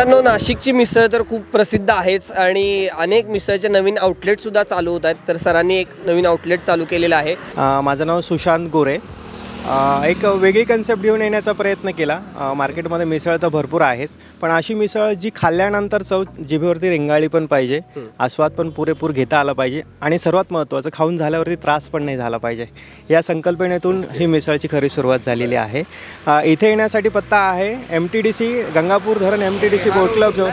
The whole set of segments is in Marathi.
मित्रांनो नाशिकची मिसळ तर खूप प्रसिद्ध आहेच आणि अनेक मिसळचे नवीन आउटलेटसुद्धा चालू होत आहेत. तर सरांनी एक नवीन आउटलेट चालू केलेलं आहे. माझं नाव सुशांत गोरे. एक वेगळी कन्सेप्ट घेऊन येण्याचा प्रयत्न केला. मार्केटमध्ये मिसळ तर भरपूर आहेच पण अशी मिसळ जी खाल्ल्यानंतर चव जिभेवरती रेंगाळली पण पाहिजे आस्वाद पण पुरेपूर घेता आला पाहिजे आणि सर्वात महत्त्वाचं खाऊन झाल्यावरती त्रास पण नाही झाला पाहिजे. या संकल्पनेतून ही मिसळची खरी सुरुवात झालेली आहे. इथे येण्यासाठी पत्ता आहे M T D C Gangapur धरण M T D C boat club जो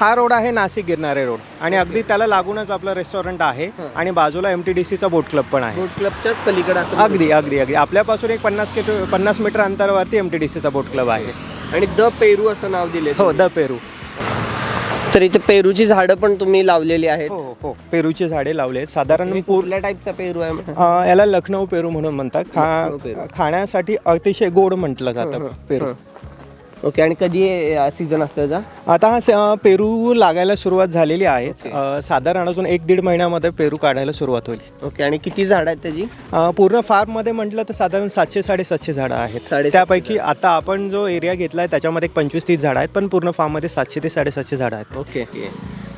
हा रोड आहे नाशिक गिरणारे रोड. आणि अगदी त्याला लागूनच आपलं रेस्टॉरंट आहे आणि बाजूला एम टी डी सीचा बोट क्लब पण आहे. बोट क्लबच्याच पलीकडे असं अगदी अगदी अगदी. आपल्यापासून एक पन्नास किलो पन्नास मीटर अंतरावरती एम टी डी सीचा बोट क्लब आहे. आणि द पेरू असं नाव दिले हो द पेरू. तर इथे पेरूची झाडं पण तुम्ही लावलेली आहेत. हो हो हो. पेरूची झाडे लावले आहेत साधारण पूर कुठल्या टाईपचा पेरू आहे? अं, याला लखनौ पेरू म्हणून म्हणतात. लखनौ पेरू. खा खाण्यासाठी अतिशय गोड म्हटलं जातं पेरू. ओके आणि कधी सीझन असतं त्याचा आता हा स- अं, पेरू लागायला सुरुवात झालेली आहे. अं, साधारण अजून एक दीड महिन्यामध्ये पेरू काढायला सुरुवात होईल. ओके आणि किती झाडं आहेत त्याची? अं, पूर्ण फार्ममध्ये म्हटलं तर साधारण सातशे साडेसातशे झाडं आहेत. साडेसातशे त्यापैकी आता आपण जो एरिया घेतला आहे त्याच्यामध्ये एक पंचवीस तीस झाडं आहेत पण पूर्ण फार्ममध्ये सातशे ते साडेसातशे झाडं आहेत. ओके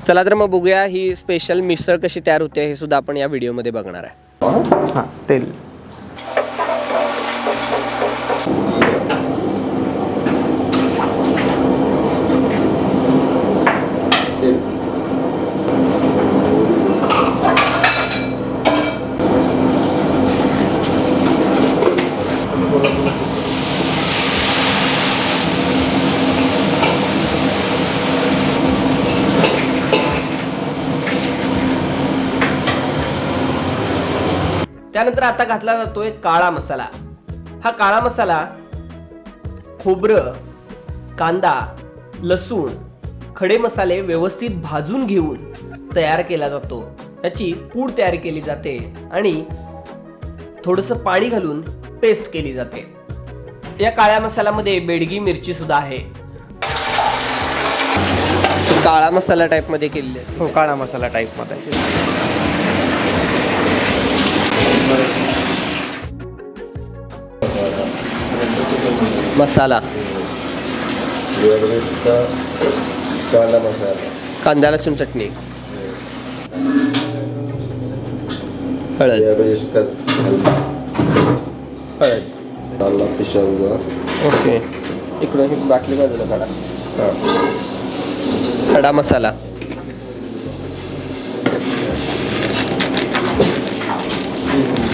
चला तर मग बघूया ही स्पेशल मिसळ कशी तयार होते हे सुद्धा आपण या व्हिडिओमध्ये बघणार आहे. हां तेल. त्यानंतर आता घातला जातोय काळा मसाला. हा काळा मसाला खोबरं कांदा लसूण खडे मसाले व्यवस्थित भाजून घेऊन तयार केला जातो. त्याची पूड तयार केली जाते आणि थोडंसं पाणी घालून पेस्ट केली जाते. या काळ्या मसाल्यामध्ये बेडगी मिरची सुद्धा आहे. काळा मसाला टाईपमध्ये केलेली आहे. हो काळा मसाला टाईपमध्ये मसाला. कांदा मसाला कांदा लसूण चटणी. हळद. हळद. कांदा पिशांगा ओके. इकडं ही बाटली बाजूला काढा. खडा मसाला.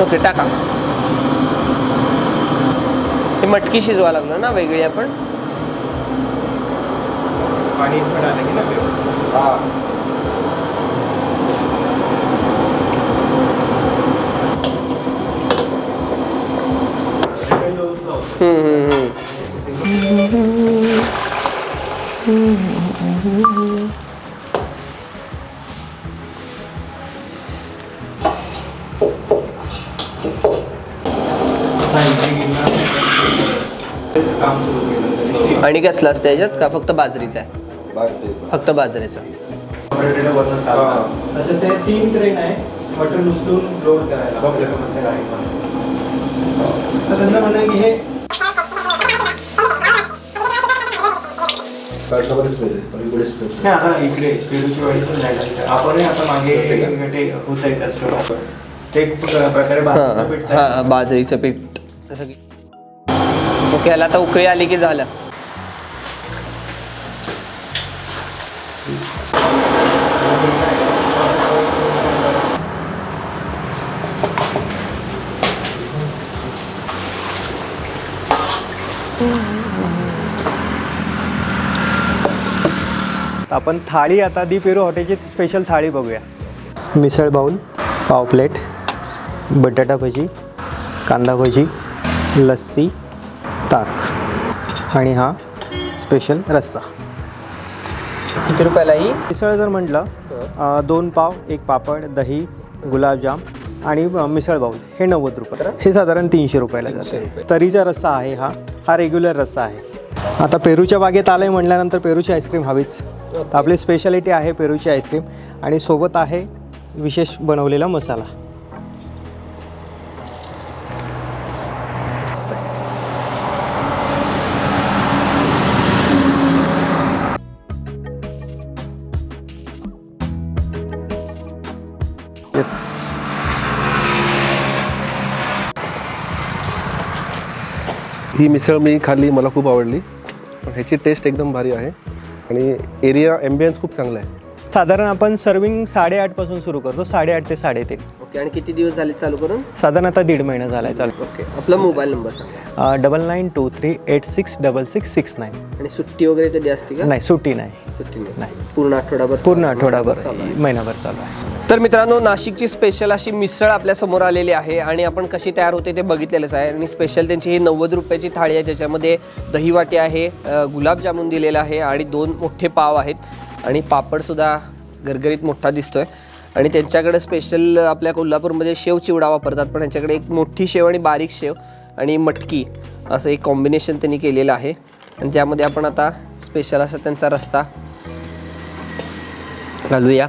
ओके टाका। हे मटकी शिजवा लागलं ना वेगळी आपण? पाणी हम्म, हम्म. आणि कसलं असतं याच्यात का? फक्त बाजरीचा आहे? फक्त बाजरीचा. तसं ते तीन ट्रेन आहे मटण उचलून लोड करायला. की हे इकडे पेरूची वाडी पण नाही लागली. आपणही आता मागे होत आहे त्याचं. एक प्रकारे बाजरीचं पीठ. लागतं सगळी ओके याला आता उकळी आली की झालं. आपण थाळी आता दी पेरू हॉटेलची स्पेशल थाळी बघूया. मिसळ बाउल पाव प्लेट बटाटा भजी कांदा भजी लस्सी ताक आणि हा स्पेशल रस्सा. किती रुपयाला ही? मिसळ जर म्हटलं अ, दोन पाव एक पापड दही गुलाबजाम आणि मिसळ बाऊल हे नव्वद रुपये. हे साधारण तीनशे रुपयाला जाते. तरीचा रस्सा आहे हा. हा रेग्युलर रस्सा आहे. आता पेरूच्या बागेत आलं आहे म्हटल्यानंतर पेरूची आईस्क्रीम हवीच. तर आपली स्पेशालिटी आहे पेरूची आईस्क्रीम आणि सोबत आहे विशेष बनवलेला मसाला. ही मिसळ मी खाल्ली मला खूप आवडली. ह्याची टेस्ट एकदम भारी आहे. आणि एरिया ॲम्बियन्स खूप चांगला आहे. साधारण आपण सर्विंग साडेआठपासून सुरू करतो साडेआठ ते साडेतीन. ओके आणि किती दिवस झाले चालू करून? साधारण आता दीड महिना झाला आहे चालू. ओके आपला मोबाईल नंबर सांगा. Double nine two three eight six double six six nine आणि सुट्टी वगैरे कधी असते का? नाही सुट्टी नाही. सुट्टी नाही. पूर्ण आठवडाभर पूर्ण आठवडाभर महिनाभर चालू आहे. तर मित्रांनो नाशिकची स्पेशल अशी मिसळ आपल्यासमोर आलेली आहे आणि आपण कशी तयार होते ते बघितलेलंच आहे. आणि स्पेशल त्यांची ही नव्वद रुपयाची थाळी आहे त्याच्यामध्ये दहीवाटी आहे अ, गुलाबजामुन दिलेला आहे आणि दोन मोठे पाव आहेत. आणि पापडसुद्धा गरगरीत मोठा दिसतोय. आणि त्यांच्याकडे स्पेशल आपल्या कोल्हापूरमध्ये शेव चिवडा वापरतात पण त्यांच्याकडे एक मोठी शेव आणि बारीक शेव आणि मटकी असं एक कॉम्बिनेशन त्यांनी केलेलं आहे. आणि त्यामध्ये आपण आता स्पेशल असा त्यांचा रस्ता घालूया.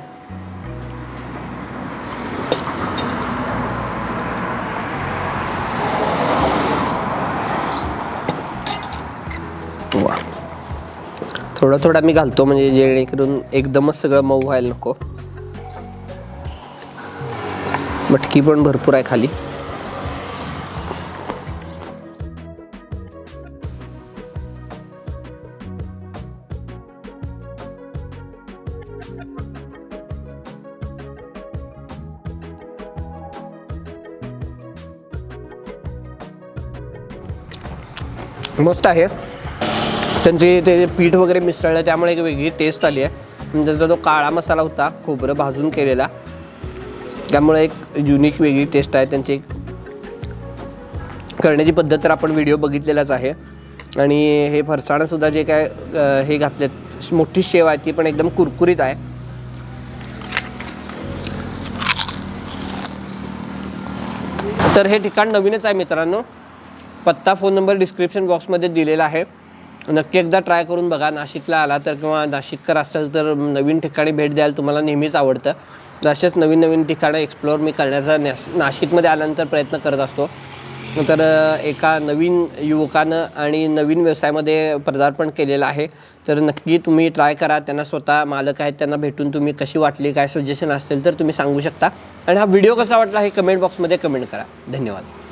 थोडा थोडा मी घालतो म्हणजे जेणेकरून एकदमच सगळं मऊ व्हायला नको. मटकी पण भरपूर आहे खाली. मस्त आहे. त्यांचे ते पीठ वगैरे मिसळलं त्यामुळे एक वेगळी टेस्ट आली आहे. म्हणजे त्यांचा त्याचा जो काळा मसाला होता खोबरं भाजून केलेला त्यामुळे एक युनिक वेगळी टेस्ट आहे त्यांची एक करण्याची पद्धत तर आपण व्हिडिओ बघितलेलाच आहे. आणि हे फरसाणंसुद्धा जे काय हे घातलेत मोठी शेव आहे ती पण एकदम कुरकुरीत आहे. तर हे ठिकाण नवीनच आहे मित्रांनो. पत्ता फोन नंबर डिस्क्रिप्शन बॉक्समध्ये दिलेला आहे. नक्की एकदा ट्राय करून बघा. नाशिकला आला तर किंवा नाशिककर असाल तर नवीन ठिकाणी भेट द्यायला तुम्हाला नेहमीच आवडतं. असेच नवीन नवीन ठिकाणं एक्सप्लोअर मी करण्याचा नाश नाशिकमध्ये आल्यानंतर प्रयत्न करत असतो. तर एका नवीन युवकानं आणि नवीन व्यवसायामध्ये पदार्पण केलेलं आहे. तर नक्की तुम्ही ट्राय करा. त्यांना स्वतः मालक आहेत. त्यांना भेटून तुम्ही कशी वाटली काय सजेशन असतील तर तुम्ही सांगू शकता. आणि हा व्हिडिओ कसा वाटला हे कमेंट बॉक्समध्ये कमेंट करा. धन्यवाद.